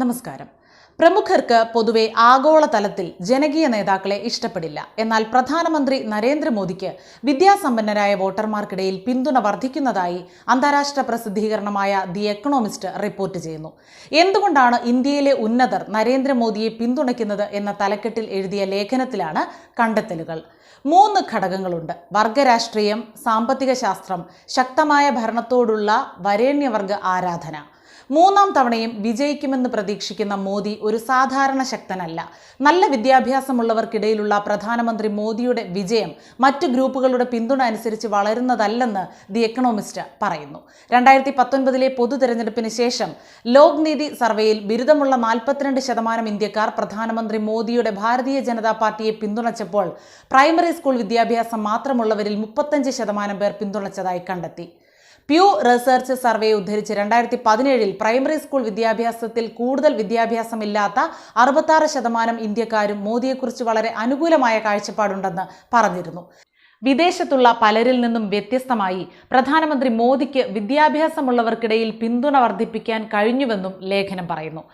നമസ്കാരം. പ്രമുഖർക്ക് പൊതുവെ ആഗോളതലത്തിൽ ജനകീയ നേതാക്കളെ ഇഷ്ടപ്പെടില്ല. എന്നാൽ പ്രധാനമന്ത്രി നരേന്ദ്രമോദിക്ക് വിദ്യാസമ്പന്നരായ വോട്ടർമാർക്കിടയിൽ പിന്തുണ വർദ്ധിക്കുന്നതായി അന്താരാഷ്ട്ര പ്രസിദ്ധീകരണമായ ദി എക്കണോമിസ്റ്റ് റിപ്പോർട്ട് ചെയ്യുന്നു. എന്തുകൊണ്ടാണ് ഇന്ത്യയിലെ ഉന്നതർ നരേന്ദ്രമോദിയെ പിന്തുണയ്ക്കുന്നത് എന്ന തലക്കെട്ടിൽ എഴുതിയ ലേഖനത്തിലാണ് കണ്ടെത്തലുകൾ. മൂന്ന് ഘടകങ്ങളുണ്ട്. വർഗരാഷ്ട്രീയം സാമ്പത്തിക ശാസ്ത്രം ശക്തമായ ഭരണത്തോടുള്ള വരേണ്യവർഗ ആരാധന. മൂന്നാം തവണയും വിജയിക്കുമെന്ന് പ്രതീക്ഷിക്കുന്ന മോദി ഒരു സാധാരണ ശക്തനല്ല. നല്ല വിദ്യാഭ്യാസമുള്ളവർക്കിടയിലുള്ള പ്രധാനമന്ത്രി മോദിയുടെ വിജയം മറ്റ് ഗ്രൂപ്പുകളുടെ പിന്തുണ അനുസരിച്ച് വളരുന്നതല്ലെന്ന് ദി എക്കണോമിസ്റ്റ് പറയുന്നു. രണ്ടായിരത്തി പത്തൊൻപതിലെ പൊതു തെരഞ്ഞെടുപ്പിന് ശേഷം ലോക് നീതി സർവേയിൽ ബിരുദമുള്ള നാൽപ്പത്തിരണ്ട് ശതമാനം ഇന്ത്യക്കാർ പ്രധാനമന്ത്രി മോദിയുടെ ഭാരതീയ ജനതാ പാർട്ടിയെ പിന്തുണച്ചപ്പോൾ പ്രൈമറി സ്കൂൾ വിദ്യാഭ്യാസം മാത്രമുള്ളവരിൽ മുപ്പത്തഞ്ച് ശതമാനം പേർ പിന്തുണച്ചതായി കണ്ടെത്തി. പ്യൂ റിസർച്ച് സർവേ ഉദ്ധരിച്ച് രണ്ടായിരത്തി പതിനേഴിൽ പ്രൈമറി സ്കൂൾ വിദ്യാഭ്യാസത്തിൽ കൂടുതൽ വിദ്യാഭ്യാസമില്ലാത്ത അറുപത്താറ് ശതമാനം ഇന്ത്യക്കാരും മോദിയെക്കുറിച്ച് വളരെ അനുകൂലമായ കാഴ്ചപ്പാടുണ്ടെന്ന് പറഞ്ഞിരുന്നു. വിദേശത്തുള്ള പലരിൽ നിന്നും വ്യത്യസ്തമായി പ്രധാനമന്ത്രി മോദിക്ക് വിദ്യാഭ്യാസമുള്ളവർക്കിടയിൽ പിന്തുണ വർദ്ധിപ്പിക്കാൻ കഴിഞ്ഞുവെന്നും ലേഖനം പറയുന്നു.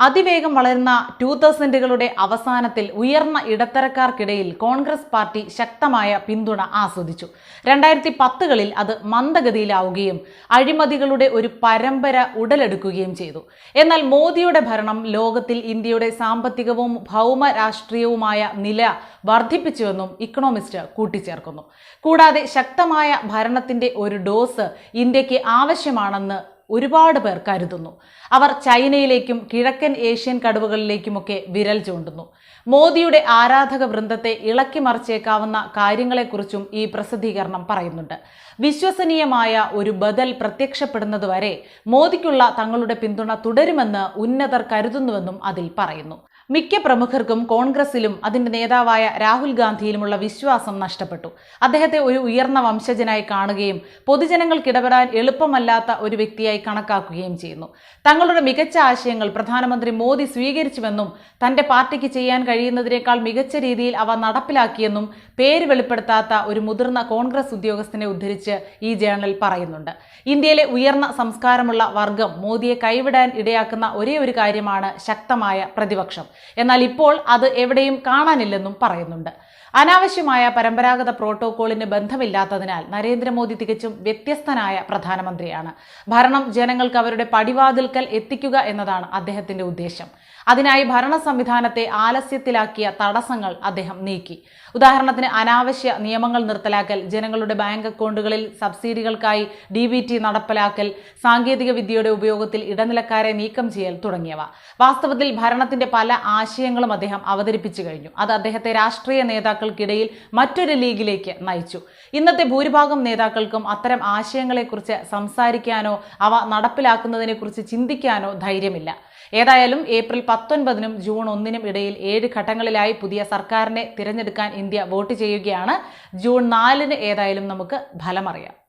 അതിവേഗം വളരുന്ന ടൂ തൗസൻഡുകളുടെ അവസാനത്തിൽ ഉയർന്ന ഇടത്തരക്കാർക്കിടയിൽ കോൺഗ്രസ് പാർട്ടി ശക്തമായ പിന്തുണ ആസ്വദിച്ചു. രണ്ടായിരത്തി പത്തുകളിൽ അത് മന്ദഗതിയിലാവുകയും അഴിമതികളുടെ ഒരു പരമ്പര ഉടലെടുക്കുകയും ചെയ്തു. എന്നാൽ മോദിയുടെ ഭരണം ലോകത്തിൽ ഇന്ത്യയുടെ സാമ്പത്തികവും ഭൗമ രാഷ്ട്രീയവുമായ നില വർദ്ധിപ്പിച്ചുവെന്നും ഇക്കണോമിസ്റ്റ് കൂട്ടിച്ചേർക്കുന്നു. കൂടാതെ ശക്തമായ ഭരണത്തിന്റെ ഒരു ഡോസ് ഇന്ത്യയ്ക്ക് ആവശ്യമാണെന്ന് ഒരുപാട് പേർ കരുതുന്നു അവർ ചൈനയിലേക്കും കിഴക്കൻ ഏഷ്യൻ കടുവകളിലേക്കുമൊക്കെ വിരൽ ചൂണ്ടുന്നു. മോദിയുടെ ആരാധക വൃന്ദത്തെ ഇളക്കി മറിച്ചേക്കാവുന്ന കാര്യങ്ങളെക്കുറിച്ചും ഈ പ്രസിദ്ധീകരണം പറയുന്നുണ്ട്. വിശ്വസനീയമായ ഒരു ബദൽ പ്രത്യക്ഷപ്പെടുന്നതുവരെ മോദിക്കുള്ള തങ്ങളുടെ പിന്തുണ തുടരുമെന്ന് ഉന്നതർ കരുതുന്നുവെന്നും അതിൽ പറയുന്നു. മിക്ക പ്രമുഖർക്കും കോൺഗ്രസിലും അതിന്റെ നേതാവായ രാഹുൽ ഗാന്ധിയിലുമുള്ള വിശ്വാസം നഷ്ടപ്പെട്ടു. അദ്ദേഹത്തെ ഒരു ഉയർന്ന വംശജനായി കാണുകയും പൊതുജനങ്ങൾക്കിടപെടാൻ എളുപ്പമല്ലാത്ത ഒരു വ്യക്തിയായി കണക്കാക്കുകയും ചെയ്യുന്നു. തങ്ങളുടെ മികച്ച ആശയങ്ങൾ പ്രധാനമന്ത്രി മോദി സ്വീകരിച്ചുവെന്നും തന്റെ പാർട്ടിക്ക് ചെയ്യാൻ കഴിയുന്നതിനേക്കാൾ മികച്ച രീതിയിൽ അവ നടപ്പിലാക്കിയെന്നും പേര് വെളിപ്പെടുത്താത്ത ഒരു മുതിർന്ന കോൺഗ്രസ് ഉദ്യോഗസ്ഥനെ ഉദ്ധരിച്ച് ഈ ജേണൽ പറയുന്നുണ്ട്. ഇന്ത്യയിലെ ഉയർന്ന സംസ്കാരമുള്ള വർഗം മോദിയെ കൈവിടാൻ ഇടയാക്കുന്ന ഒരേ ഒരു കാര്യമാണ് ശക്തമായ പ്രതിപക്ഷം. എന്നാൽ ഇപ്പോൾ അത് എവിടെയും കാണാനില്ലെന്നും പറയുന്നുണ്ട്. അനാവശ്യമായ പരമ്പരാഗത പ്രോട്ടോകോളിന് ബന്ധമില്ലാത്തതിനാൽ നരേന്ദ്രമോദി തികച്ചും വ്യത്യസ്തനായ പ്രധാനമന്ത്രിയാണ്. ഭരണം ജനങ്ങൾക്ക് അവരുടെ പടിവാതിൽക്കൽ എത്തിക്കുക എന്നതാണ് അദ്ദേഹത്തിന്റെ ഉദ്ദേശം. അതിനായി ഭരണ സംവിധാനത്തെ ആലസ്യത്തിലാക്കിയ തടസ്സങ്ങൾ അദ്ദേഹം നീക്കി. ഉദാഹരണത്തിന് അനാവശ്യ നിയമങ്ങൾ നിർത്തലാക്കൽ ജനങ്ങളുടെ ബാങ്ക് അക്കൗണ്ടുകളിൽ സബ്സിഡികൾക്കായി ഡി ബി ടി നടപ്പിലാക്കൽ സാങ്കേതിക വിദ്യയുടെ ഉപയോഗത്തിൽ ഇടനിലക്കാരെ നീക്കം ചെയ്യൽ തുടങ്ങിയവ. വാസ്തവത്തിൽ ഭരണത്തിന്റെ പല ആശയങ്ങളും അദ്ദേഹം അവതരിപ്പിച്ചു കഴിഞ്ഞു. അത് അദ്ദേഹത്തെ രാഷ്ട്രീയ നേതാക്കൾക്കിടയിൽ മറ്റൊരു ലീഗിലേക്ക് നയിച്ചു. ഇന്നത്തെ ഭൂരിഭാഗം നേതാക്കൾക്കും അത്തരം ആശയങ്ങളെക്കുറിച്ച് സംസാരിക്കാനോ അവ നടപ്പിലാക്കുന്നതിനെക്കുറിച്ച് ചിന്തിക്കാനോ ധൈര്യമില്ല. ഏതായാലും ഏപ്രിൽ പത്തൊൻപതിനും ജൂൺ ഒന്നിനും ഇടയിൽ ഏഴ് ഘട്ടങ്ങളിലായി പുതിയ സർക്കാരിനെ തിരഞ്ഞെടുക്കാൻ ഇന്ത്യ വോട്ട് ചെയ്യുകയാണ്. ജൂൺ നാലിന് ഏതായാലും നമുക്ക് ഫലമറിയാം.